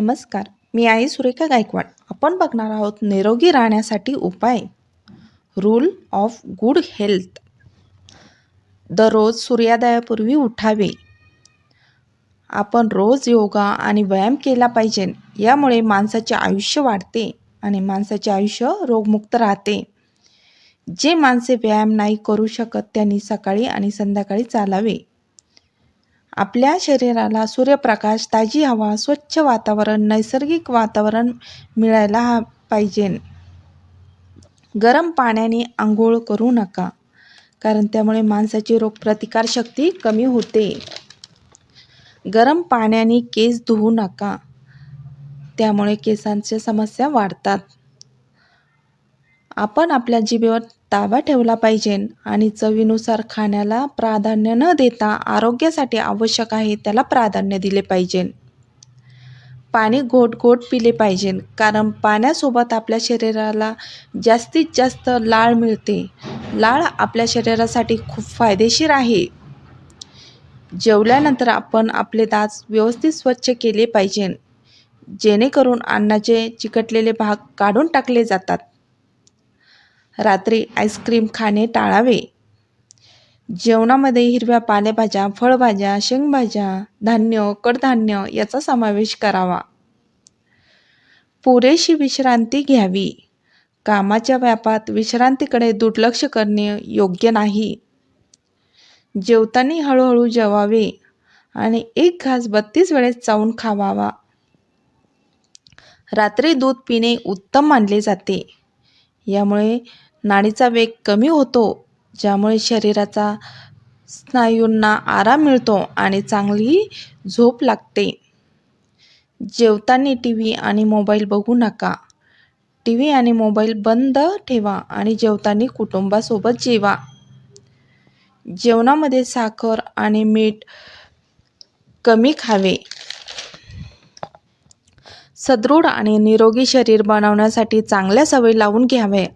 नमस्कार मी आई सुरेखा गायकवाड. आपण बघणार आहोत निरोगी राहण्यासाठी उपाय. रूल ऑफ गुड हेल्थ दररोज सूर्योदयापूर्वी उठावे. आपण रोज योगा आणि व्यायाम केला पाहिजे. यामुळे माणसाचे आयुष्य वाढते आणि माणसाचे आयुष्य रोगमुक्त राहते. जे माणसे व्यायाम नाही करू शकत त्यांनी सकाळी आणि संध्याकाळी चालावे. आपल्या शरीराला सूर्यप्रकाश ताजी हवा स्वच्छ वातावरण नैसर्गिक वातावरण मिळायला हा पाहिजे. गरम पाण्याने आंघोळ करू नका कारण त्यामुळे माणसाची रोगप्रतिकारशक्ती कमी होते. गरम पाण्याने केस धुवू नका त्यामुळे केसांच्या समस्या वाढतात. आपण आपल्या जिभेवर ताबा ठेवला पाहिजे आणि चवीनुसार खाण्याला प्राधान्य न देता आरोग्यासाठी आवश्यक आहे त्याला प्राधान्य दिले पाहिजे. पाणी गोट गोट पिले पाहिजे कारण पाण्यासोबत आपल्या शरीराला जास्तीत जास्त लाळ मिळते. लाळ आपल्या शरीरासाठी खूप फायदेशीर आहे. जेवल्यानंतर आपण आपले दात व्यवस्थित स्वच्छ केले पाहिजे. जेणेकरून अन्नाचे चिकटलेले भाग काढून टाकले जातात. रात्री आईस्क्रीम खाणे टाळावे. जेवणामध्ये हिरव्या पालेभाज्या फळभाज्या शेंगभाज्या धान्य कडधान्य याचा समावेश करावा. पुरेशी विश्रांती घ्यावी. कामाच्या व्यापात विश्रांतीकडे दुर्लक्ष करणे योग्य नाही. जेवताना हळूहळू जेवावे आणि एक घास बत्तीस वेळेस चावून खावावा. रात्री दूध पिणे उत्तम मानले जाते. यामुळे नाडीचा वेग कमी होतो ज्यामुळे शरीराचा स्नायूंना आराम मिळतो आणि चांगली झोप लागते. जेवताना टी व्ही आणि मोबाईल बघू नका. टी व्ही आणि मोबाईल बंद ठेवा आणि जेवताना कुटुंबासोबत जेवा. जेवणामध्ये साखर आणि मीठ कमी खावे. सदृढ आणि निरोगी शरीर बनवण्यासाठी चांगल्या सवयी लावून घ्यावे.